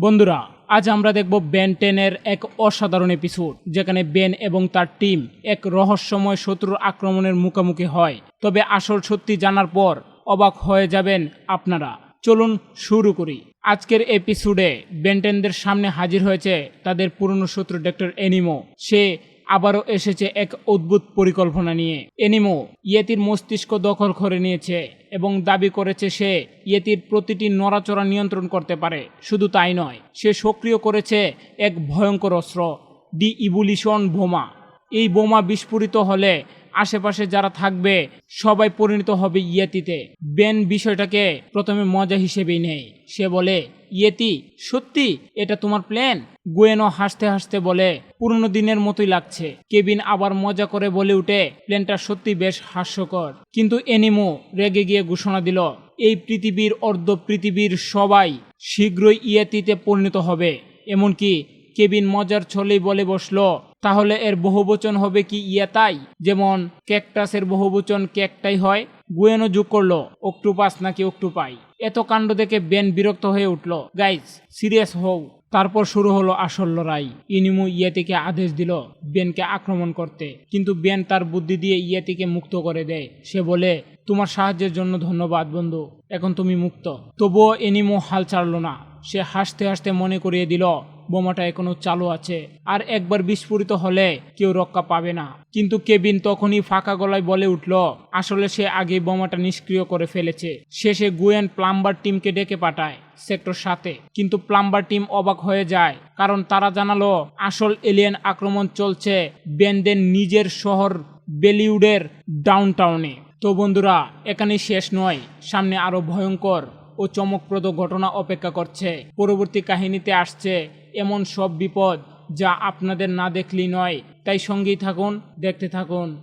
বন্ধুরা, আজ আমরা দেখব বেন টেনের এক অসাধারণ এপিসোড যেখানে বেন এবং তার টিম এক রহস্যময় শত্রুর আক্রমণের মুখোমুখি হয়। তবে আসল সত্যি জানার পর অবাক হয়ে যাবেন আপনারা। চলুন শুরু করি। আজকের এপিসোডে বেন্টেনদের সামনে হাজির হয়েছে তাদের পুরনো শত্রু ডক্টর এনিমো সে আবারও এসেছে এক অদ্ভুত পরিকল্পনা নিয়ে। এনিমো, ইয়েতির মস্তিষ্ক দখল করে নিয়েছে এবং দাবি করেছে সে ইয়েতির প্রতিটি নড়াচড়া নিয়ন্ত্রণ করতে পারে। শুধু তাই নয়, সে সক্রিয় করেছে এক ভয়ঙ্কর অস্ত্র ডি ইভুলিশন বোমা। এই বোমা বিস্ফোরিত হলে আশেপাশে যারা থাকবে সবাই পরিণত হবে ইয়েতিতে। বেন বিষয়টাকে প্রথমে মজা হিসেবেই নেয়। সে বলে ইয়েতি, সত্যি, এটা তোমার প্ল্যান গোয়েনো হাসতে হাসতে বলে, পুরনো দিনের মতোই লাগছে। কেবিন আবার মজা করে বলে উঠে প্ল্যানটা সত্যি বেশ হাস্যকর। কিন্তু এনিমো রেগে গিয়ে ঘোষণা দিল, এই পৃথিবীর অর্ধ পৃথিবীর সবাই শীঘ্রই ইয়েতিতে পরিণত হবে। এমনকি কেবিন মজার ছলেই বলে বসল, তাহলে এর বহুবচন হবে কি ইয়াতাই? যেমন ক্যাকটাসের বহুবচন ক্যাকটাই হয় গুয়েনো যোগ করল, অক্টোপাস নাকি অক্টোপাই। এত কাণ্ড দেখে বেন বিরক্ত হয়ে উঠল, গাইজ, সিরিয়াস হও। তারপর শুরু হলো আসল লড়াই ইনিমু ইয়াতিকে আদেশ দিল বেনকে আক্রমণ করতে। কিন্তু বেন তার বুদ্ধি দিয়ে ইয়াতিকে মুক্ত করে দেয়। সে বলে, তোমার সাহায্যের জন্য ধন্যবাদ, বন্ধু। এখন তুমি মুক্ত। তবুও এনিমো হাল ছাড়ল না। সে হাসতে হাসতে মনে করিয়ে দিল বোমাটা এখনও চালু আছে। আর একবার বিস্ফোরিত হলে কেউ রক্ষা পাবে না। কিন্তু কেবিন তখনই ফাঁকা গলায় বলে উঠল, আসলে সে আগে বোমাটা নিষ্ক্রিয় করে ফেলেছে। শেষে গুয়েন প্লাম্বার টিমকে ডেকে পাঠায় সেক্টর সাথে কিন্তু প্লাম্বার টিম অবাক হয়ে যায়, কারণ তারা জানালো, আসল এলিয়েন আক্রমণ চলছে বেনদেন নিজের শহর বেলিউডের ডাউনটাউনে। তো বন্ধুরা এখানে শেষ নয়। সামনে আরও ভয়ঙ্কর ও চমকপ্রদ ঘটনা অপেক্ষা করছে। পরবর্তী কাহিনীতে আসছে এমন সব বিপদ যা আপনাদের না দেখলেই নয়। তাই সঙ্গেই থাকুন দেখতে থাকুন।